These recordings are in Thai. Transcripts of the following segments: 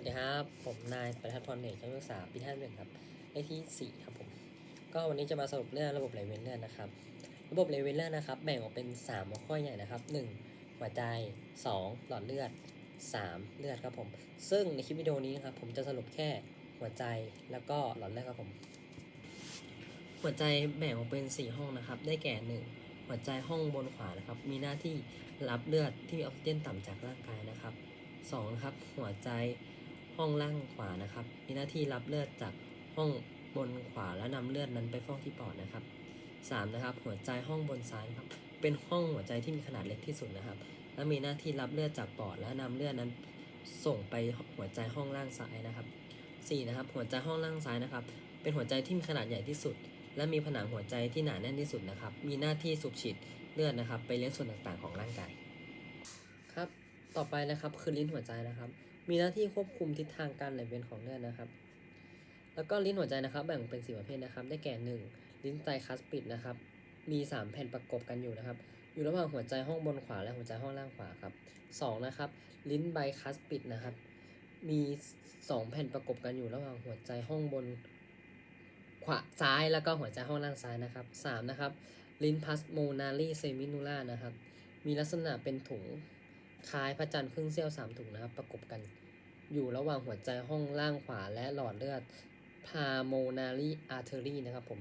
วัสดีครับ ผมนายประทัดพรเอกชั้นศึกษาปีที่ห้าหนึ่งครับเลขที่สี่ครับผม ก็วันนี้จะมาสรุปเรื่องระบบไหลเวียนเลือดนะครับ ระบบไหลเวียนเลือดนะครับ แบ่งออกเป็นสามหัวข้อใหญ่นะครับหนึ่งหัวใจสองหลอดเลือดสามเลือดครับผม ซึ่งในคลิปวิดีโอนี้นะครับผมจะสรุปแค่หัวใจแล้วก็หลอดเลือดครับผม หัวใจแบ่งออกเป็นสี่ห้องนะครับ ได้แก่หนึ่งหัวใจห้องบนขวานะครับ มีหน้าที่รับเลือดที่มีออกซิเจนต่ำจากร่างกายนะครับสองนะครับหัวใจ ห้องล่างขวานะครับ มีหน้าที่รับเลือดจากห้องบนขวาและนำเลือดนั้นไปฟอกที่ปอดนะครับสามนะครับ หัวใจห้องบนซ้ายนะครับ เป็นห้องหัวใจที่มีขนาดเล็กที่สุดนะครับ และมีหน้าที่รับเลือดจากปอด และนำเลือดนั้นส่งไปหัวใจห้องล่างซ้ายนะครับสี่นะครับ หัวใจห้องล่างซ้ายนะครับ เป็นหัวใจที่มีขนาดใหญ่ที่สุด และมีผนังหัวใจที่หนาแน่นที่สุดนะครับ มีหน้าที่สูบฉีดเลือดนะครับ ไปเลี้ยงส่วนต่างๆ ของร่างกาย ครับ ต่อไปนะครับคือลิ้นหัวใจนะครับ มีหน้าที่ควบคุมทิศทางการไหลเวียนของเลือดนะครับ แล้วก็ลิ้นหัวใจนะครับ แบ่งเป็นสี่ประเภทนะครับ ได้แก่หนึ่งลิ้นไตคัสปิดนะครับ มีสามแผ่นประกบกันอยู่นะครับ อยู่ระหว่างหัวใจห้องบนขวาและหัวใจห้องล่างขวาครับสองนะครับ ลิ้นไบคัสปิดนะครับ มีสองแผ่นประกบกันอยู่ระหว่างหัวใจห้องบนขวาซ้ายแล้วก็หัวใจห้องล่างซ้ายนะครับสามนะครับ ลิ้นพัสโมนาลีเซมินูล่านะครับ มีลักษณะเป็นถุงคล้ายพระจันทร์ครึ่งเสี้ยวสามถุงนะครับ ประกบกัน อยู่ระหว่างหัวใจห้องล่างขวาและหลอดเลือดพาโมนาลีอาร์เทอรีนะครับผม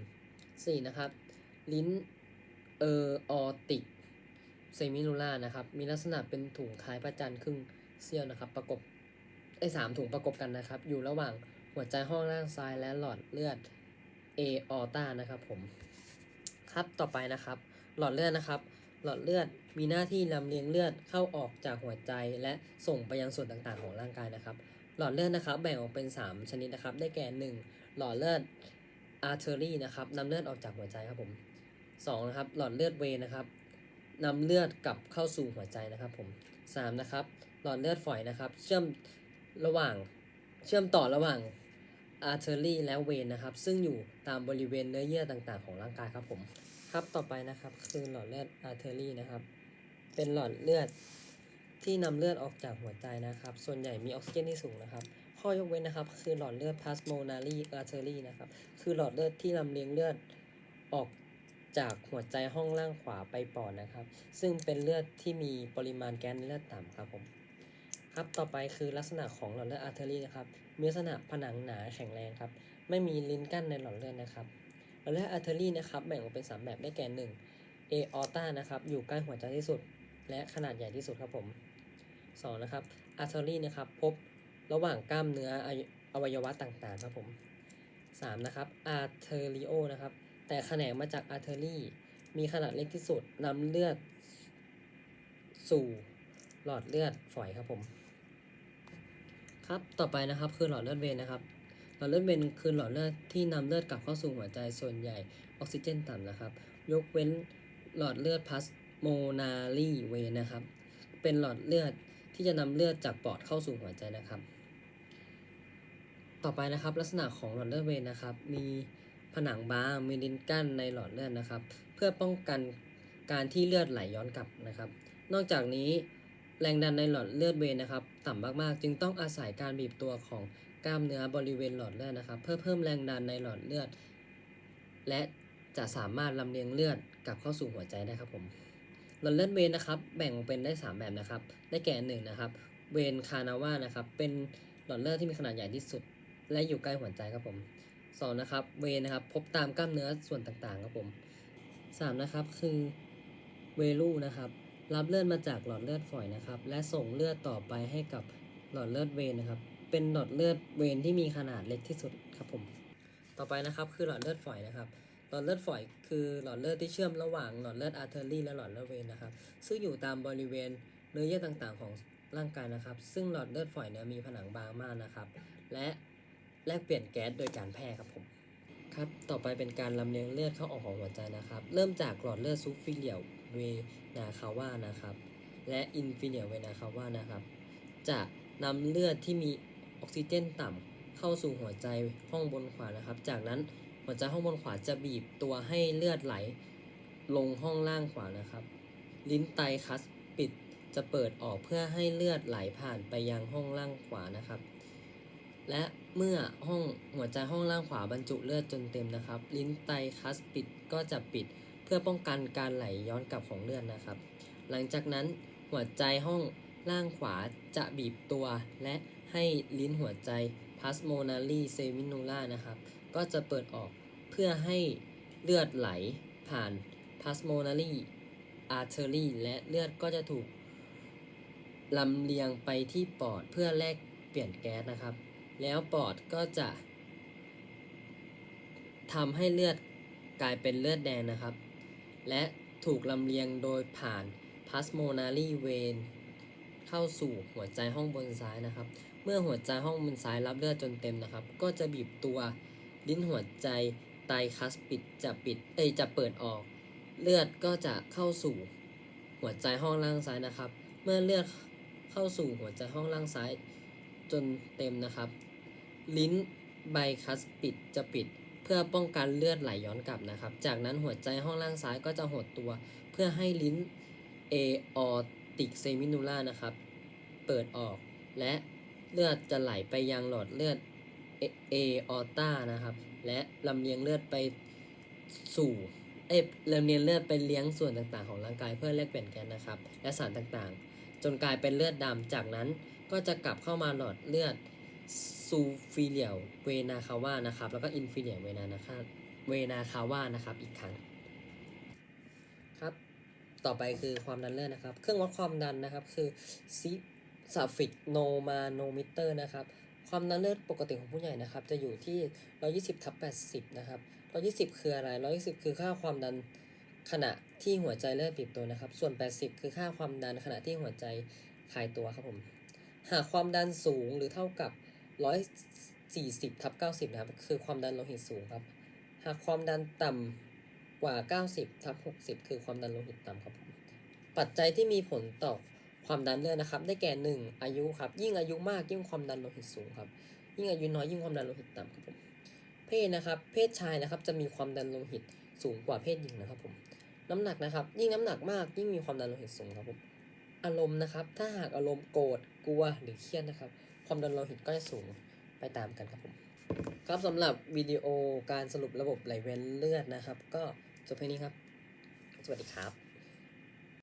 สี่นะครับ ลิ้นเออออติกเซมินูล่านะครับ มีลักษณะเป็นถุงคล้ายพระจันครึ่งเสี้ยวนะครับ ประกบไอ้สามถุงประกบกันนะครับ อยู่ระหว่างหัวใจห้องล่างซ้ายและหลอดเลือดเอออตานะครับผม ครับต่อไปนะครับ หลอดเลือดนะครับ หลอดเลือดมีหน้าที่ลำเลียงเลือดเข้าออกจากหัวใจ และส่งไปยังส่วนต่างๆ ของร่างกายนะครับ หลอดเลือดนะครับ แบ่งออกเป็น 3 ชนิดนะครับ ได้แก่ 1 หลอดเลือด artery นะครับนำเลือดออกจากหัวใจครับผม2นะครับ หลอดเลือดเวนะครับนำเลือดกลับเข้าสู่หัวใจนะครับผม3นะครับ หลอดเลือดฝอยนะครับ เชื่อมระหว่างเชื่อมต่อระหว่าง artery และเวนนะครับ ซึ่งอยู่ตามบริเวณเนื้อเยื่อต่างๆ ของร่างกายครับผม ครับต่อไปนะครับคือหลอดเลือดอาร์เทอรี่นะครับ เป็นหลอดเลือดที่นำเลือดออกจากหัวใจนะครับ ส่วนใหญ่มีออกซิเจนที่สูงนะครับ ข้อยกเว้นนะครับ คือหลอดเลือด pulmonary artery นะครับ คือหลอดเลือดที่ลำเลียงเลือดออกจากหัวใจห้องล่างขวาไปปอดนะครับ ซึ่งเป็นเลือดที่มีปริมาณแก๊สในเลือดต่ำครับผมครับต่อไปคือลักษณะของหลอดเลือดอาร์เทอรี่นะครับ มีลักษณะผนังหนาแข็งแรงครับ ไม่มีลิ้นกั้นในหลอดเลือดนะครับ อดเลือดอาร์เทอรี่นะครับแบ่งออกเป็น 3 แบบได้แก่1เอออต้านะครับอยู่ใกล้หัวใจที่สุด และขนาดใหญ่ที่สุดครับผม 2 นะครับอาร์เทอรี่นะครับพบระหว่างกล้ามเนื้ออวัยวะต่างๆครับผม 3 นะครับอาร์เทอริโอนะครับแต่แขนงมาจากอาร์เทอรี่มีขนาดเล็กที่สุดนำเลือด สู่หลอดเลือดฝอยครับผม ครับต่อไปนะครับคือหลอดเลือดเวนนะครับ หลอดเลือดเวนคือหลอดเลือดที่นำเลือดกลับเข้าสู่หัวใจส่วนใหญ่ออกซิเจนต่ำนะครับ ยกเว้นหลอดเลือดพลาสโมนารีเวนนะครับ เป็นหลอดเลือดที่จะนำเลือดจากปอดเข้าสู่หัวใจนะครับ ต่อไปนะครับลักษณะของหลอดเลือดเวนนะครับ มีผนังบางมีลิ้นกั้นในหลอดเลือดนะครับ เพื่อป้องกันการที่เลือดไหลย้อนกลับนะครับ นอกจากนี้แรงดันในหลอดเลือดเวนนะครับ ต่ำมากๆ จึงต้องอาศัยการบีบตัวของ กล้ามเนื้อบริเวณหลอดเลือดนะครับ เพื่อเพิ่มแรงดันในหลอดเลือด และจะสามารถลำเลียงเลือดกลับเข้าสู่หัวใจได้ครับผมหลอดเลือดเวนนะครับ แบ่งเป็นได้ 3 แบบนะครับ ได้แก่หนึ่งนะครับ เวนคานาวานะครับ เป็นหลอดเลือดที่มีขนาดใหญ่ที่สุด และอยู่ใกล้หัวใจครับผมสองนะครับ เวนนะครับ พบตามกล้ามเนื้อส่วนต่างๆครับผมสามนะครับ คือเวลูนะครับ รับเลือดมาจากหลอดเลือดฝอยนะครับ และส่งเลือดต่อไปให้กับหลอดเลือดเวนนะครับ เป็นหลอดเลือดเวนที่มีขนาดเล็กที่สุดครับผม ต่อไปนะครับคือหลอดเลือดฝอยนะครับ หลอดเลือดฝอยคือหลอดเลือดที่เชื่อมระหว่างหลอดเลือดอาร์เทอรี่และหลอดเลือดเวนนะครับ ซึ่งอยู่ตามบริเวณเนื้อเยื่อต่างๆ ของร่างกายนะครับ ซึ่งหลอดเลือดฝอยเนี่ยมีผนังบางมากนะครับ และแลกเปลี่ยนแก๊สโดยการแพร่ครับผมครับ ต่อไปเป็นการลำเลียงเลือดเข้าออกของหัวใจนะครับ เริ่มจากหลอดเลือดซูฟิเลียเวนาคาว่านะครับ และอินฟิเลียเวนาคาว่านะครับ จะนำเลือดที่มี ออกซิเจนต่ำเข้าสู่หัวใจห้องบนขวานะครับ จากนั้นหัวใจห้องบนขวาจะบีบตัวให้เลือดไหล ลงห้องล่างขวานะครับ ลิ้นไตคัสปิดจะเปิดออกเพื่อให้เลือดไหลผ่านไปยังห้องล่างขวานะครับ และเมื่อห้องหัวใจห้องล่างขวาบรรจุเลือดจนเต็มนะครับ ลิ้นไตคัสปิดก็จะปิดเพื่อป้องกันการไหลย้อนกลับของเลือดนะครับ หลังจากนั้นหัวใจห้องล่างขวาจะบีบตัวและ ให้ลิ้นหัวใจ pulmonary seminular นะครับ ก็จะเปิดออกเพื่อให้เลือดไหลผ่าน pulmonary artery และเลือดก็จะถูกลำเลียงไปที่ปอดเพื่อแลกเปลี่ยนแก๊สนะครับ แล้วปอดก็จะทำให้เลือดกลายเป็นเลือดแดงนะครับ และถูกลำเลียงโดยผ่าน pulmonary vein เข้าสู่หัวใจห้องบนซ้ายนะครับ มื่อหัวใจห้องบนซ้ายรับเลือดจนเต็มนะครับ ก็จะบีบตัวลิ้นหัวใจไตคัสปิดจะปิดเอ้ยจะเปิดออก เลือดก็จะเข้าสู่หัวใจห้องล่างซ้ายนะครับ เมื่อเลือดเข้าสู่หัวใจห้องล่างซ้ายจนเต็มนะครับ ลิ้นไบคัสปิดจะปิด เพื่อป้องกันเลือดไหลย้อนกลับนะครับ จากนั้นหัวใจห้องล่างซ้ายก็จะหดตัว เพื่อให้ลิ้น aortic seminular นะครับ เปิดออกและ เลือดจะไหลไปยังหลอดเลือด aorta นะครับ และลำเลียงเลือดไปสู่เอยลำเลียงเลือดไปเลี้ยงส่วนต่างๆ ของร่างกายเพื่อแลกเปลี่ยนกันนะครับ และสารต่างๆ จนกลายเป็นเลือดดำจากนั้นก็จะกลับเข้ามาหลอดเลือดซูฟิเลียเวนาคาวานะครับ แล้วก็อินฟิเลียเวนานะครับเวนาคาวานะครับอีกครั้งครับ ต่อไปคือความดันเลือดนะครับ เครื่องวัดความดันนะครับคือซิ ซาฟิกโนมาโนมิเตอร์นะครับ ความดันเลือดปกติของผู้ใหญ่นะครับ จะอยู่ที่ 120ทับ80 นะครับ 120 คืออะไร 120 คือค่าความดันขณะที่หัวใจเริ่มบีบตัวนะครับ ส่วน 80 คือค่าความดันขณะที่หัวใจคลายตัวครับผม หากความดันสูงหรือเท่ากับ 140ทับ90 นะครับ คือความดันโลหิตสูงครับ หากความดันต่ำกว่า 90ทับ60 คือความดันโลหิตต่ำครับ ปัจจัยที่มีผลต่อ ความดันเลือดนะครับ ได้แก่ 1 อายุครับ ยิ่งอายุมากยิ่งความดันโลหิตสูงครับ ยิ่งอายุน้อยยิ่งความดันโลหิตต่ำครับผม เพศนะครับ เพศชายนะครับจะมีความดันโลหิตสูงกว่าเพศหญิงนะครับผม น้ำหนักนะครับ ยิ่งน้ำหนักมากยิ่งมีความดันโลหิตสูงครับผม อารมณ์นะครับ ถ้าหากอารมณ์โกรธ กลัว หรือเครียดนะครับ ความดันโลหิตก็จะสูงไปตามกันครับผม ครับสำหรับวิดีโอการสรุประบบไหลเวียนเลือดนะครับ ก็จบเพียงนี้ครับ สวัสดีครับ